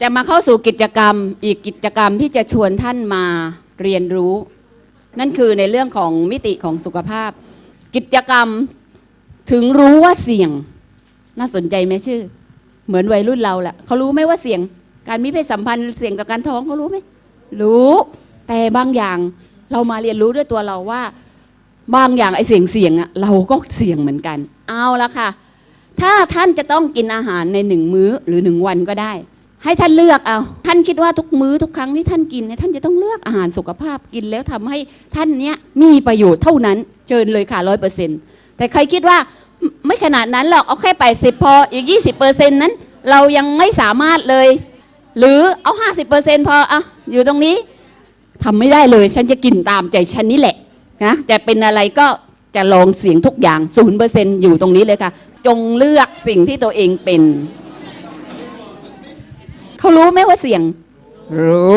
จะมาเข้าสู่กิจกรรมอีกกิจกรรมที่จะชวนท่านมาเรียนรู้ นั่นคือในเรื่องของมิติของสุขภาพ กิจกรรมถึงรู้ว่าเสี่ยง น่าสนใจไหมชื่อ เหมือนวัยรุ่นเราแหละเขารู้ไหมว่าเสี่ยง การมีเพศสัมพันธ์เสี่ยงต่อการท้องเขารู้ไหมรู้แต่บางอย่างเรามาเรียนรู้ด้วยตัวเราว่า บางอย่างไอ้เสี่ยงเสี่ยงอะเราก็เสี่ยงเหมือนกัน เอาละค่ะ ถ้าท่านจะต้องกินอาหารในหนึ่งมื้อหรือหนึ่งวันก็ได้ ให้ท่านเลือกเอาท่านคิดว่าทุกมื้อทุกครั้งที่ท่านกินเนี่ยท่านจะต้องเลือกอาหารสุขภาพกินแล้วทำให้ท่านเนี้ยมีประโยชน์เท่านั้นเชิญเลยค่ะร้อยเปอร์เซ็นต์แต่ใครคิดว่าไม่ขนาดนั้นหรอกเอาแค่แปดสิบพออีกยี่สิบเปอร์เซ็นต์นั้น เรายังไม่สามารถเลย หรือเอาห้าสิบเปอร์เซ็นต์พออะอยู่ตรงนี้ทำไม่ได้เลย ฉันจะกินตามใจฉันนี่แหละนะจะเป็นอะไรก็จะลองเสียงทุกอย่างศูนย์เปอร์เซ็นต์อยู่ตรงนี้เลยค่ะ จงเลือกสิ่งที่ตัวเองเป็น เขารู้ไหมว่าเสี่ยง รู้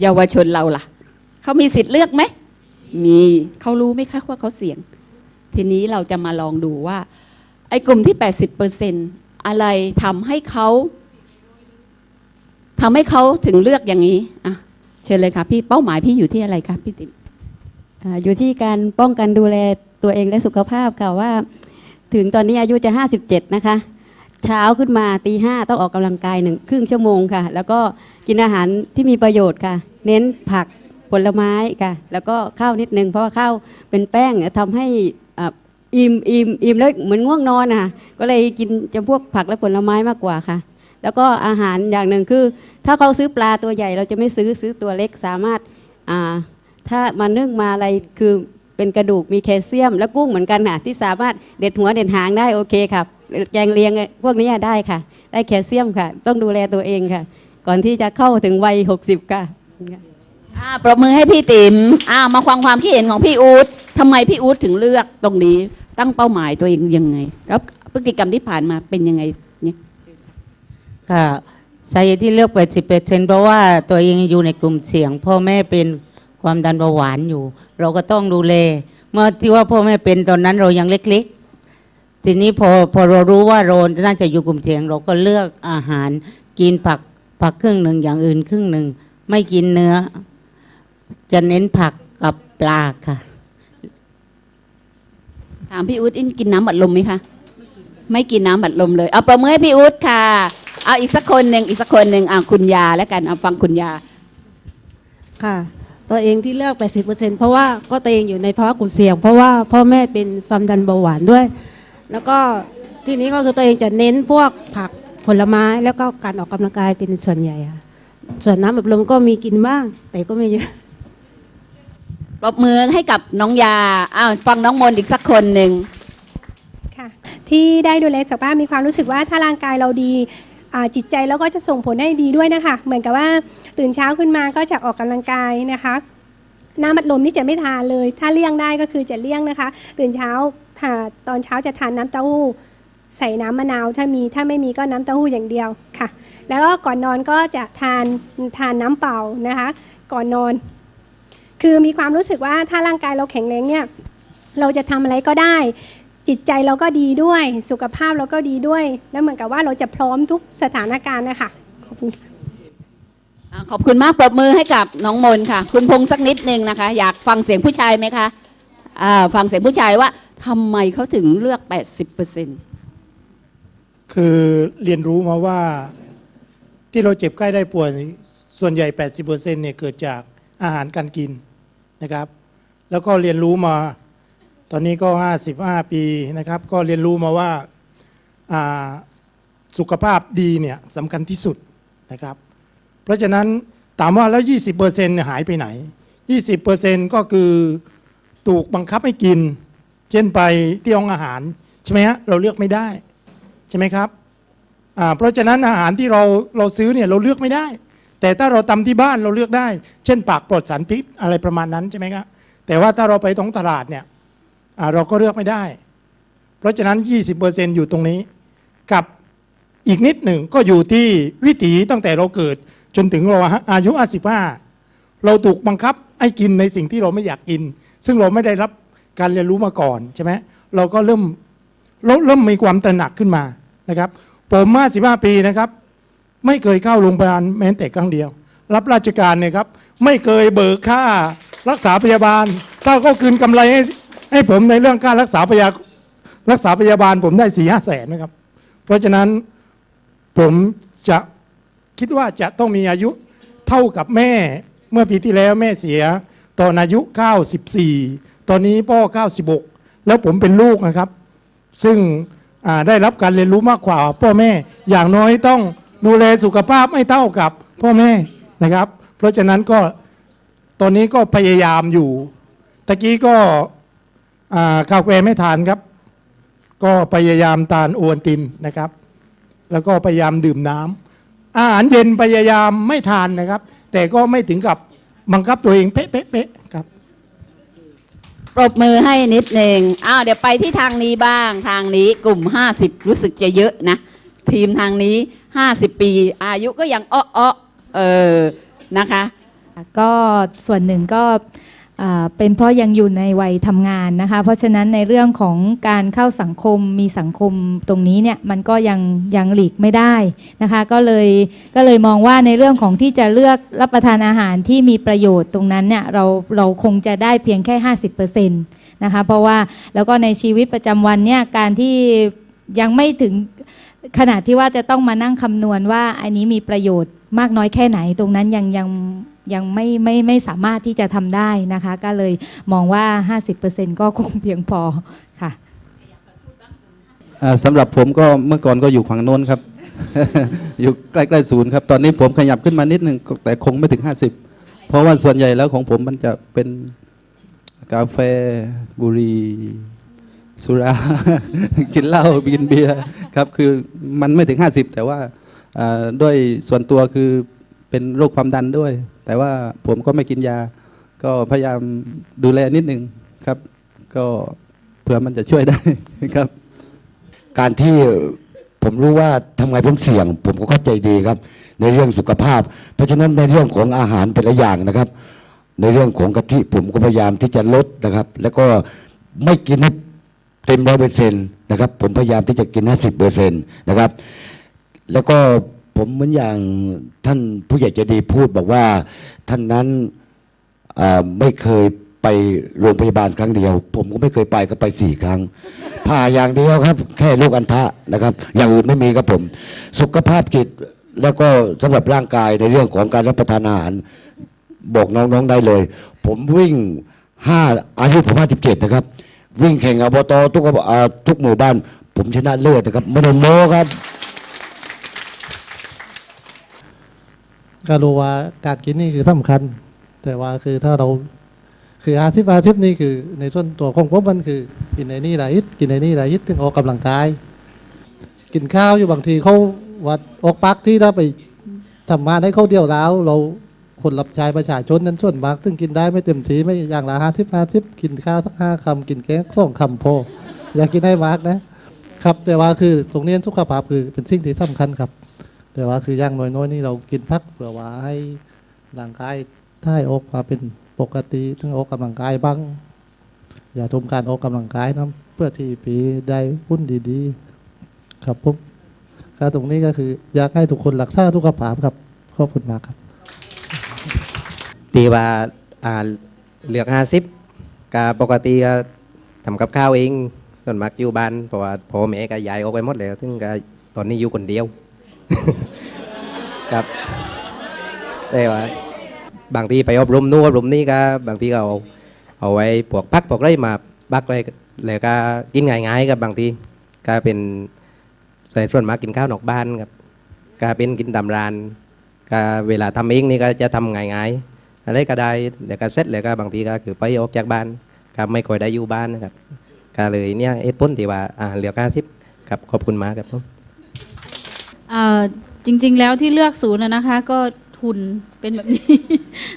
เยาวชนเราล่ะ เขามีสิทธิ์เลือกไหม มีเขารู้ไหมคะว่าเขาเสี่ยง ทีนี้เราจะมาลองดูว่า ไอ้กลุ่มที่ 80%อะไรทำให้เขาทำให้เขาถึงเลือกอย่างนี้อะเชิญเลยค่ะพี่เป้าหมายพี่อยู่ที่อะไรคะพี่ติ๋มอ่าอยู่ที่การป้องกันดูแลตัวเองและสุขภาพค่ะว่า ถึงตอนนี้อายุจะ 57 นะคะ เช้าขึ้นมาตีห้าต้องออกกำลังกายหนึ่งครึ่งชั่วโมงค่ะ แล้วก็กินอาหารที่มีประโยชน์ค่ะ เน้นผักผลไม้ค่ะ แล้วก็ข้าวนิดนึงเพราะว่าข้าวเป็นแป้งทำให้อิ่มอิ่มอิ่มแล้วเหมือนง่วงนอนนะคะก็เลยกินจำพวกผักและผลไม้มากกว่าค่ะ แล้วก็อาหารอย่างหนึ่งคือ ถ้าเขาซื้อปลาตัวใหญ่ เราจะไม่ซื้อซื้อตัวเล็กสามารถถ้ามานึ่งมาอะไรคือเป็นกระดูกมีแคลเซียม และกุ้งเหมือนกันค่ะที่สามารถเด็ดหัวเด็ดหางได้โอเคครับ แกงเลียงพวกนี้ได้ค่ะ ได้แคลเซียมค่ะ ต้องดูแลตัวเองค่ะ ก่อนที่จะเข้าถึงวัย 60 ค่ะอ่าปรบมือให้พี่ติ๋มอ่ามาฟังความคิดเห็นของพี่อู๊ดทำไมพี่อู๊ดถึงเลือกตรงนี้ตั้งเป้าหมายตัวเองยังไง แล้วพฤติกรรมที่ผ่านมาเป็นยังไงเนี่ยค่ะสาเหตุที่เลือก 80เปอร์เซ็นเพราะว่าตัวเองอยู่ในกลุ่มเสี่ยง พ่อแม่เป็นความดันเบาหวานอยู่ เราก็ต้องดูแล เมื่อที่ว่าพ่อแม่เป็นตอนนั้นเรายังเล็ก ๆ ทีนี้พอพอเรารู้ว่าเราน่าจะอยู่กลุ่มเสี่ยง เราก็เลือกอาหารกินผักผักครึ่งหนึ่งอย่างอื่นครึ่งหนึ่งไม่กินเนื้อ จะเน้นผักกับปลาค่ะ ถามพี่อู๊ดอินกินน้ำบัดลมไหมคะไม่กินน้ำบัดลมเลย เอาประมือให้พี่อู๊ดค่ะ เอาอีกสักคนหนึ่งอีกสักคนหนึ่งอ่าคุณยาแล้วกันเอาฟังคุณยาค่ะตัวเองที่เลือก 80%เพราะว่าก็ตัวเองอยู่ในภาวะกลุ่มเสี่ยง เพราะว่าพ่อแม่เป็นความดันเบาหวานด้วย แล้วก็ที่นี้ก็คือตัวเองจะเน้นพวกผักผลไม้แล้วก็การออกกำลังกายเป็นส่วนใหญ่ค่ะส่วนน้ำแบบลมก็มีกินบ้าง แต่ก็ไม่เยอะปรบมือให้กับน้องยาอ้าวฟังน้องมนต์อีกสักคนหนึ่งค่ะ ที่ได้ดูแลสุขภาพมีความรู้สึกว่าถ้าร่างกายเราดีอ่าจิตใจเราก็จะส่งผลได้ดีด้วยนะคะ เหมือนกับว่าตื่นเช้าขึ้นมาก็จะออกกำลังกายนะคะน้ำมัดลมนี่จะไม่ทานเลย ถ้าเลี่ยงได้ก็คือจะเลี่ยงนะคะ ตื่นเช้า ค่ะ ตอนเช้าจะทานน้ำเต้าหู้ ใส่น้ำมะนาวถ้ามีถ้าไม่มีก็น้ำเต้าหู้อย่างเดียวค่ะ แล้วก็ก่อนนอนก็จะทานทานน้ำเปล่านะคะ ก่อนนอน คือมีความรู้สึกว่าถ้าร่างกายเราแข็งแรงเนี่ยเราจะทำอะไรก็ได้ จิตใจเราก็ดีด้วย สุขภาพเราก็ดีด้วย แล้วเหมือนกับว่าเราจะพร้อมทุกสถานการณ์นะคะขอบคุณค่ะขอบคุณมากปรบมือให้กับน้องมนค่ะ คุณพงษ์สักนิดนึงนะคะ อยากฟังเสียงผู้ชายไหมคะ อ่าฟังเสียงผู้ชายว่าทำไมเขาถึงเลือก 80เปอร์เซ็นต์คือเรียนรู้มาว่าที่เราเจ็บไข้ได้ป่วยส่วนใหญ่ 80%เนี่ยเกิดจากอาหารการกินนะครับ แล้วก็เรียนรู้มา ตอนนี้ก็ 55 ปีนะครับ ก็เรียนรู้มาว่าอ่าสุขภาพดีเนี่ยสำคัญที่สุดนะครับ เพราะฉะนั้นถามว่าแล้ว 20%เนี่ยหายไปไหน 20%ก็คือ ถูกบังคับให้กิน เช่นไปที่ห้องอาหารใช่ไหมฮะเราเลือกไม่ได้ใช่ไหมครับอ่าเพราะฉะนั้นอาหารที่เราเราซื้อเนี่ยเราเลือกไม่ได้ แต่ถ้าเราทำที่บ้านเราเลือกได้ เช่นผักปลดสารพิษอะไรประมาณนั้นใช่ไหมครับแต่ว่าถ้าเราไปท้องตลาดเนี่ยอ่าเราก็เลือกไม่ได้ เพราะฉะนั้น 20%อยู่ตรงนี้ กับอีกนิดหนึ่งก็อยู่ที่วิถีตั้งแต่เราเกิดจนถึงเราอายุ 55 เราถูกบังคับให้กินในสิ่งที่เราไม่อยากกิน ซึ่งเราไม่ได้รับการเรียนรู้มาก่อนใช่ไหมเราก็เริ่มเริ่มเริ่มมีความตระหนักขึ้นมานะครับ ผม55ปีนะครับ ไม่เคยเข้าโรงพยาบาลแม้แต่ครั้งเดียว รับราชการเนี่ยครับ ไม่เคยเบิกค่ารักษาพยาบาล ถ้าก็คืนกำไรให้ให้ผมในเรื่องค่ารักษาพยารักษาพยาบาลผมได้สี่ห้าแสนนะครับ เพราะฉะนั้นผมจะคิดว่าจะต้องมีอายุเท่ากับแม่เมื่อปีที่แล้วแม่เสีย ตอนอายุ 94 ตอนนี้พ่อ 96 แล้วผมเป็นลูกนะครับ ซึ่งได้รับการเรียนรู้มากกว่าพ่อแม่ อย่างน้อยต้องดูแลสุขภาพไม่เท่ากับพ่อแม่นะครับ เพราะฉะนั้นก็ตอนนี้ก็พยายามอยู่ตะกี้ก็อ่ากาแฟไม่ทานครับ ก็พยายามทานโอวัลตินนะครับ แล้วก็พยายามดื่มน้ำอาหารเย็นพยายามไม่ทานนะครับ แต่ก็ไม่ถึงกับ บังคับตัวเองเป๊ะๆๆครับปรบมือให้นิดหนึ่งอ้าวเดี๋ยวไปที่ทางนี้บ้างทางนี้กลุ่ม 50 รู้สึกจะเยอะนะ ทีมทางนี้ 50 ปี อายุก็ยังอ้ออ้อๆเออนะคะ ก็ส่วนหนึ่งก็อ่า เป็นเพราะยังอยู่ในวัยทำงานนะคะ เพราะฉะนั้นในเรื่องของการเข้าสังคมมีสังคมตรงนี้เนี่ยมันก็ยังยังหลีกไม่ได้นะคะ ก็เลยก็เลยมองว่าในเรื่องของที่จะเลือกรับประทานอาหารที่มีประโยชน์ตรงนั้นเนี่ยเราเราคงจะได้เพียงแค่ 50%นะคะเพราะว่าแล้วก็ในชีวิตประจำวันเนี่ยการที่ยังไม่ถึง ขนาดที่ว่าจะต้องมานั่งคำนวณว่าอันนี้มีประโยชน์มากน้อยแค่ไหน ตรงนั้นยังยังยังไม่ไม่ไม่สามารถที่จะทำได้นะคะ ก็เลยมองว่า 50%ก็คงเพียงพอค่ะสำหรับผมก็เมื่อก่อนก็อยู่ฝั่งโน้นครับ อยู่ใกล้ๆศูนย์ครับ ตอนนี้ผมขยับขึ้นมานิดนึงแต่คงไม่ถึง 50 เพราะว่าส่วนใหญ่แล้วของผมมันจะเป็นกาแฟบุรี สุรา กินเหล้ากินเบียร์ครับคือมันไม่ถึง 50 แต่ว่าด้วยส่วนตัวคือเป็นโรคความดันด้วย แต่ว่าผมก็ไม่กินยา ก็พยายามดูแลนิดนึงครับ ก็เผื่อมันจะช่วยได้ครับ การที่ผมรู้ว่าทำไงผมเสี่ยง ผมก็เข้าใจดีครับ ในเรื่องสุขภาพ เพราะฉะนั้นในเรื่องของอาหารแต่ละอย่างนะครับ ในเรื่องของกะทิผมก็พยายามที่จะลดนะครับ แล้วก็ไม่กินให้ เต็มร้อยเปอร์เซ็นต์นะครับ ผมพยายามที่จะกินห้าสิบเปอร์เซ็นต์นะครับ แล้วก็ผมเหมือนอย่างท่านผู้ใหญ่ใจดีพูดบอกว่าท่านนั้นไม่เคยไปโรงพยาบาลครั้งเดียว ผมก็ไม่เคยไปก็ไปสี่ครั้งผ่าอย่างเดียวครับ แค่ลูกอัณฑะนะครับ อย่างอื่นไม่มีครับผม สุขภาพจิตแล้วก็สำหรับร่างกายในเรื่องของการรับประทานอาหาร บอกน้องๆได้เลย ผมวิ่งห้าอายุผมห้าสิบเจ็ดนะครับ วิ่งแข่งอบตทุกอบอ่าทุกหมู่บ้าน ผมชนะเลิศนะครับไม่ได้โม้ครับ ก็รู้ว่าการกินนี่คือสำคัญ แต่ว่าคือถ้าเราคืออาทิตย์อาทิตย์นี่คือในส่วนตัวของผมมันคือ กินในนี่หลายอิดกินในนี่หลายอิดถึงออกกำลังกาย กินข้าวอยู่บางทีเขาวัดออกปักที่ถ้าไปทำงานให้เขาเดียวแล้วเรา คนรับใช้ประชาชนนั้นส่วนมากถึงกินได้ไม่เต็มทีไม่อย่างละห้าสิบห้าสิบกินข้าวสักห้าคำกินแกงสองคำพออย่ากินให้มากนะครับ แต่ว่าคือตรงนี้สุขภาพคือเป็นสิ่งที่สำคัญครับ แต่ว่าคืออย่างน้อยๆนี่เรากินพักเพื่อว่าให้ร่างกายท่ายออกมาเป็นปกติถึงออกกำลังกายบ้าง อย่าทมการออกกำลังกายนะเพื่อที่ปีได้หุ้นดีๆ ครับผมก็ตรงนี้ก็คืออยากให้ทุกคนรักษาสุขภาพครับขอบคุณมากครับ ตีว่าอ่าเหลือกห้าสิบกปกติก็ทำกับข้าวเองส่วนมากอยู่บ้านเพราะว่าพ่อแม่ก็ย้ายออกไปหมดแล้วถึงก็ตอนนี้อยู่คนเดียว ครับแต่ว่าบางทีไปอบรมนู่นอบรมนี่ก็บางทีก็เอาเอาไว้พวกพักพวกไรมาบักไว้แล้วก็กินง่ายๆกับบางทีก็เป็นใส่ส่วนมากกินข้าวนอกบ้านครับก็เป็นกินตามร้านก็เวลาทำเองนี่ก็จะทำง่ายๆ อะไรก็ได้เดี๋ยวก็เสร็จแล้วก็บางทีก็คือไปออกจากบ้านก็ไม่ค่อยได้อยู่บ้านนะครับก็เลยเนี่ยเอ็ดพ้นที่ว่าอ่าเหลือค่าทิปครับขอบคุณมากครับผมจริง ๆ แล้วที่เลือกศูนย์นะคะก็ทุนเป็นแบบนี้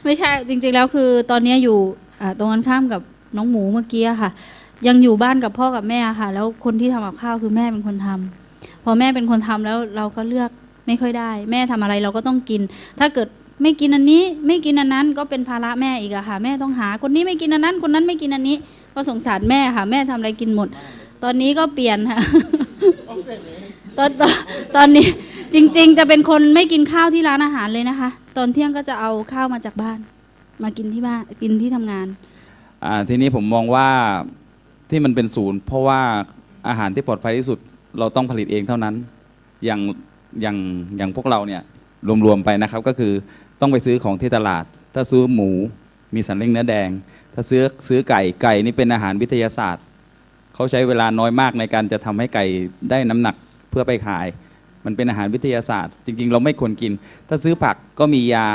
ไม่ใช่จริง ๆ แล้วคือตอนนี้อยู่ตรงกันข้ามกับน้องหมูเมื่อกี้ค่ะ ยังอยู่บ้านกับพ่อกับแม่ค่ะ แล้วคนที่ทำกับข้าวคือแม่เป็นคนทำพอแม่เป็นคนทำแล้วเราก็เลือกไม่ค่อยได้ แม่ทำอะไรเราก็ต้องกิน ถ้าเกิด ไม่กินอันนี้ ไม่กินอันนั้นก็เป็นภาระแม่อีกอะค่ะ แม่ต้องหาคนนี้ไม่กินอันนั้น คนนั้นไม่กินอันนี้ ก็สงสารแม่ค่ะ แม่ทำอะไรกินหมด ตอนนี้ก็เปลี่ยนค่ะตอนตอนตอนนี้จริง ๆ จะเป็นคนไม่กินข้าวที่ร้านอาหารเลยนะคะ ตอนเที่ยงก็จะเอาข้าวมาจากบ้าน มากินที่บ้านกินที่ทำงานอ่าทีนี้ผมมองว่าที่มันเป็นศูนย์ เพราะว่าอาหารที่ปลอดภัยที่สุด เราต้องผลิตเองเท่านั้น อย่างอย่างอย่างพวกเราเนี่ยรวมๆไปนะครับก็คือ ต้องไปซื้อของที่ตลาด ถ้าซื้อหมูมีสันเล็งเนื้อแดง ถ้าซื้อซื้อไก่ไก่นี่เป็นอาหารวิทยาศาสตร์ เขาใช้เวลาน้อยมากในการจะทำให้ไก่ได้น้ำหนักเพื่อไปขาย มันเป็นอาหารวิทยาศาสตร์ จริง ๆ เราไม่ควรกิน ถ้าซื้อผักก็มียา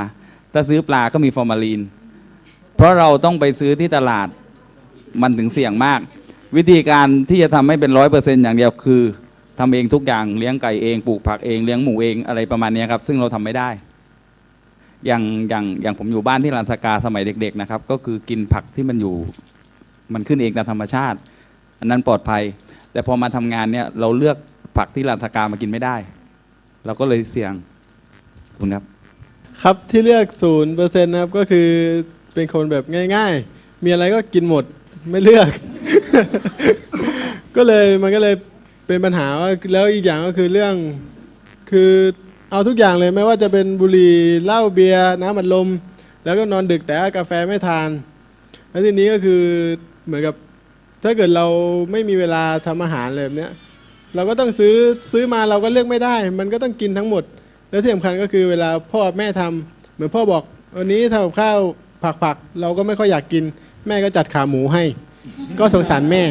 ถ้าซื้อปลาก็มีฟอร์มาลีน เพราะเราต้องไปซื้อที่ตลาดมันถึงเสี่ยงมาก วิธีการที่จะทำให้เป็นร้อยเปอร์เซ็นต์อย่างเดียวคือทำเองทุกอย่างเลี้ยงไก่เองปลูกผักเองเลี้ยงหมูเองอะไรประมาณนี้ครับ ซึ่งเราทำไม่ได้ อย่างอย่างอย่างผมอยู่บ้านที่ลานสกาสมัยเด็ก ๆ นะครับ ก็คือกินผักที่มันอยู่ มันขึ้นเองตามธรรมชาติ อันนั้นปลอดภัย แต่พอมาทำงานเนี่ยเราเลือกผักที่ลานสกามากินไม่ได้ เราก็เลยเสี่ยงคุณครับ ครับที่เลือกศูนย์เปอร์เซ็นต์นะครับก็คือเป็นคนแบบง่าย ๆ มีอะไรก็กินหมดไม่เลือก ก็เลยมันก็เลยเป็นปัญหาว่าแล้วอีกอย่างก็คือเรื่องคือ เอาทุกอย่างเลยไม่ว่าจะเป็นบุหรี่เหล้าเบียร์น้ำอัดลม แล้วก็นอนดึกแต่กาแฟไม่ทาน แล้วทีนี้ก็คือเหมือนกับถ้าเกิดเราไม่มีเวลาทำอาหารอะไรแบบเนี้ยเราก็ต้องซื้อซื้อมาเราก็เลือกไม่ได้ มันก็ต้องกินทั้งหมด แล้วที่สำคัญก็คือเวลาพ่อแม่ทำเหมือนพ่อบอกวันนี้ทำกับข้าวผักๆเราก็ไม่ค่อยอยากกิน แม่ก็จัดขาหมูให้ ก็สงสารแม่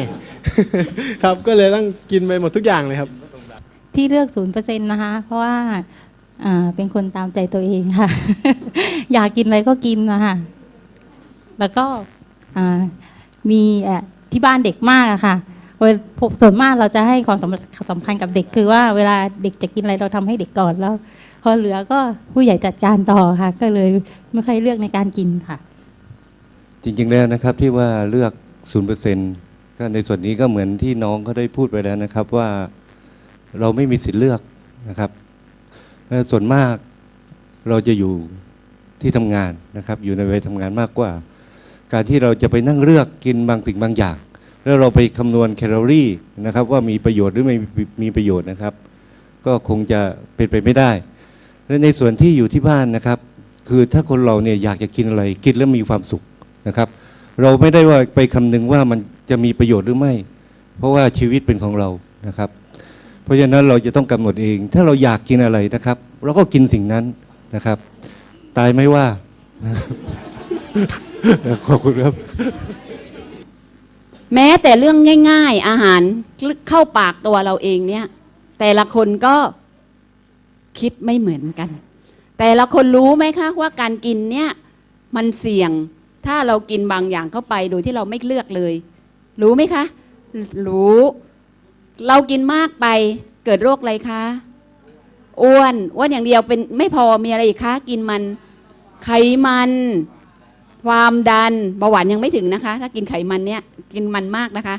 ครับก็เลยต้องกินไปหมดทุกอย่างเลยครับ ที่เลือกศูนย์เปอร์เซ็นต์นะคะ เพราะว่า เป็นคนตามใจตัวเองค่ะ อยากกินอะไรก็กินนะคะแล้วก็มีที่บ้านเด็กมากค่ะส่วนมากเราจะให้ความสำคัญสำคัญกับเด็กคือว่าเวลาเด็กจะกินอะไรเราทำให้เด็กก่อนแล้ว พอเหลือก็ผู้ใหญ่จัดการต่อค่ะ ก็เลยไม่ค่อยเลือกในการกินค่ะ จริงๆแล้วนะครับที่ว่าเลือกศูนย์เปอร์เซ็นต์ก็ในส่วนนี้ก็เหมือนที่น้องเขาได้พูดไปแล้วนะครับว่าเราไม่มีสิทธิ์เลือกนะครับ ส่วนมากเราจะอยู่ที่ทำงานนะครับ อยู่ในวัยทำงานมากกว่า การที่เราจะไปนั่งเลือกกินบางสิ่งบางอย่าง แล้วเราไปคำนวณแคลอรี่นะครับ ว่ามีประโยชน์หรือไม่มีประโยชน์นะครับ ก็คงจะเป็นไปไม่ได้ และในส่วนที่อยู่ที่บ้านนะครับ คือถ้าคนเราเนี่ยอยากจะกินอะไรกินแล้วมีความสุขนะครับ เราไม่ได้ว่าไปคำนึงว่ามันจะมีประโยชน์หรือไม่ เพราะว่าชีวิตเป็นของเรานะครับ เพราะฉะนั้นเราจะต้องกำหนดเอง ถ้าเราอยากกินอะไรนะครับ เราก็กินสิ่งนั้นนะครับ ตายไม่ว่า ขอบคุณครับ แม้แต่เรื่องง่าย ๆ อาหารเข้าปากตัวเราเองเนี่ย แต่ละคนก็คิดไม่เหมือนกัน แต่ละคนรู้ไหมคะว่าการกินเนี่ย มันเสี่ยงถ้าเรากินบางอย่างเข้าไปโดยที่เราไม่เลือกเลย รู้ไหมคะ รู้ เรากินมากไปเกิดโรคอะไรคะอ้วนอ้วนอย่างเดียวเป็นไม่พอมีอะไรอีกคะกินมัน ไขมัน ความดันเบาหวานยังไม่ถึงนะคะ ถ้ากินไขมันเนี่ยกินมันมากนะคะ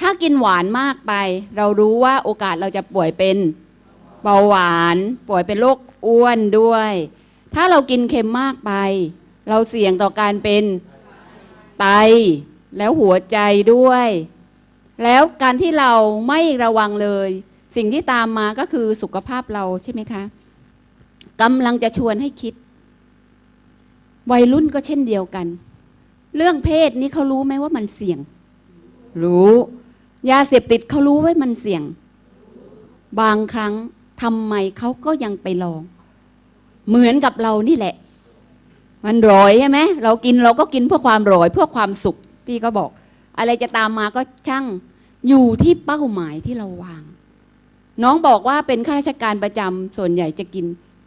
ถ้ากินหวานมากไป เรารู้ว่าโอกาสเราจะป่วยเป็นเบาหวาน ป่วยเป็นโรคอ้วนด้วย ถ้าเรากินเค็มมากไป เราเสี่ยงต่อการเป็นไตแล้วหัวใจด้วย แล้วการที่เราไม่ระวังเลย สิ่งที่ตามมาก็คือสุขภาพเราใช่ไหมคะกำลังจะชวนให้คิด วัยรุ่นก็เช่นเดียวกัน เรื่องเพศนี้เขารู้ไหมว่ามันเสี่ยง รู้ ยาเสพติดเขารู้ไว้มันเสี่ยง บางครั้งทำไมเขาก็ยังไปลอง เหมือนกับเรานี่แหละ มันร่อยใช่ไหมเรากินเราก็กินเพื่อความร่อยเพื่อความสุขพี่ก็บอก อะไรจะตามมาก็ช่างอยู่ที่เป้าหมายที่เราวาง น้องบอกว่าเป็นข้าราชการประจำส่วนใหญ่จะกิน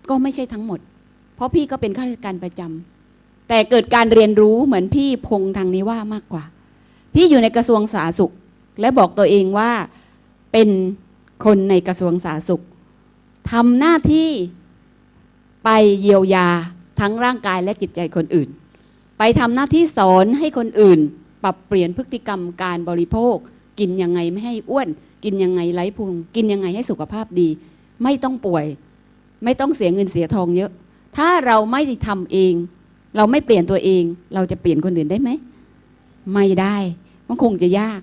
ก็ไม่ใช่ทั้งหมด เพราะพี่ก็เป็นข้าราชการประจำแต่เกิดการเรียนรู้เหมือนพี่พงทางนี้ว่ามากกว่า พี่อยู่ในกระทรวงสาธารณสุข และบอกตัวเองว่าเป็นคนในกระทรวงสาธารณสุขทำหน้าที่ไปเยียวยาทั้งร่างกายและจิตใจคนอื่น ไปทำหน้าที่สอนให้คนอื่น ปรับเปลี่ยนพฤติกรรมการบริโภค กินยังไงไม่ให้อ้วน กินยังไงไร้พุงกินยังไงให้สุขภาพดี ไม่ต้องป่วย ไม่ต้องเสียเงินเสียทองเยอะ ถ้าเราไม่ทำเอง เราไม่เปลี่ยนตัวเอง เราจะเปลี่ยนคนอื่นได้ไหมไม่ได้มันคงจะยาก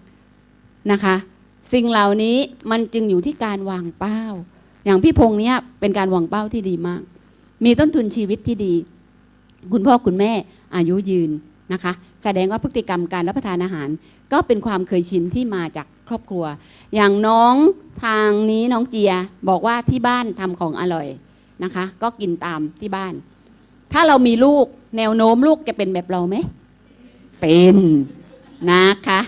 นะคะ สิ่งเหล่านี้มันจึงอยู่ที่การวางเป้า อย่างพี่พงษ์เนี่ยเป็นการวางเป้าที่ดีมาก มีต้นทุนชีวิตที่ดี คุณพ่อคุณแม่อายุยืน นะคะ แสดงว่าพฤติกรรมการรับประทานอาหาร ก็เป็นความเคยชินที่มาจากครอบครัว อย่างน้องทางนี้น้องเจียบอกว่าที่บ้านทำของอร่อยนะคะ ก็กินตามที่บ้าน ถ้าเรามีลูกแนวโน้มลูกจะเป็นแบบเราไหม เป็นนะคะ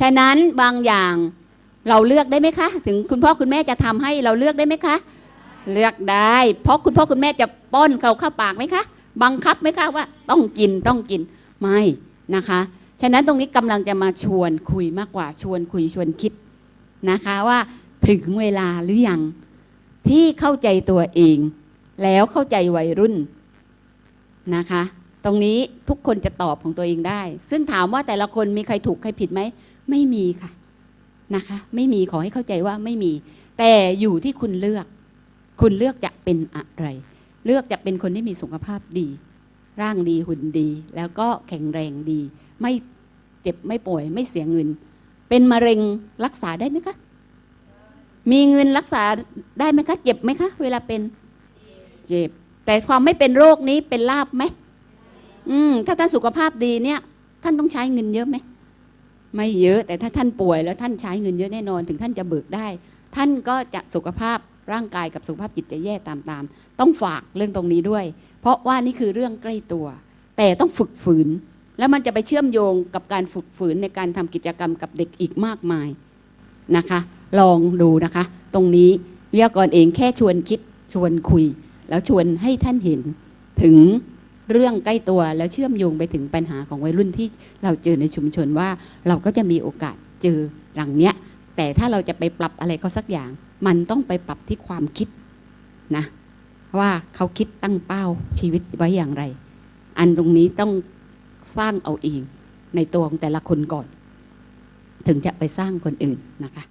ฉะนั้นบางอย่างเราเลือกได้ไหมคะ ถึงคุณพ่อคุณแม่จะทำให้เราเลือกได้ไหมคะ เลือกได้ เพราะคุณพ่อคุณแม่จะป้อนเขาเข้าปากไหมคะ บังคับไหมคะว่าต้องกินต้องกิน ไม่นะคะ ฉะนั้นตรงนี้กำลังจะมาชวนคุยมากกว่าชวนคุยชวนคิดนะคะว่าถึงเวลาหรือยังที่เข้าใจตัวเอง แล้วเข้าใจวัยรุ่นนะคะ ตรงนี้ทุกคนจะตอบของตัวเองได้ ซึ่งถามว่าแต่ละคนมีใครถูกใครผิดไหมไม่มีค่ะนะคะ ไม่มีขอให้เข้าใจว่าไม่มี แต่อยู่ที่คุณเลือก คุณเลือกจะเป็นอะไร เลือกจะเป็นคนที่มีสุขภาพดี ร่างดีหุ่นดี แล้วก็แข็งแรงดี ไม่เจ็บไม่ป่วยไม่เสียเงิน เป็นมะเร็งรักษาได้ไหมคะมีเงินรักษาได้ไหมคะเจ็บไหมคะ เวลาเป็นเจ็บ แต่ความไม่เป็นโรคนี้เป็นลาบไหมอืมถ้าท่านสุขภาพดีเนี่ย ท่านต้องใช้เงินเยอะไหมไม่เยอะ แต่ถ้าท่านป่วยแล้วท่านใช้เงินเยอะแน่นอน ถึงท่านจะเบิกได้ ท่านก็จะสุขภาพร่างกายกับสุขภาพจิตจะแย่ตามๆ ต้องฝากเรื่องตรงนี้ด้วย เพราะว่านี่คือเรื่องใกล้ตัว แต่ต้องฝึกฝืน แล้วมันจะไปเชื่อมโยงกับการฝึกฝืนในการทำกิจกรรมกับเด็กอีกมากมายนะคะ ลองดูนะคะ ตรงนี้วิทยากรเองแค่ชวนคิดชวนคุย แล้วชวนให้ท่านเห็นถึงเรื่องใกล้ตัวแล้วเชื่อมโยงไปถึงปัญหาของวัยรุ่นที่เราเจอในชุมชนว่าเราก็จะมีโอกาสเจอหลังเนี้ย แต่ถ้าเราจะไปปรับอะไรเขาสักอย่าง มันต้องไปปรับที่ความคิดนะ ว่าเขาคิดตั้งเป้าชีวิตไว้อย่างไร อันตรงนี้ต้องสร้างเอาเองในตัวของแต่ละคนก่อน ถึงจะไปสร้างคนอื่นนะคะ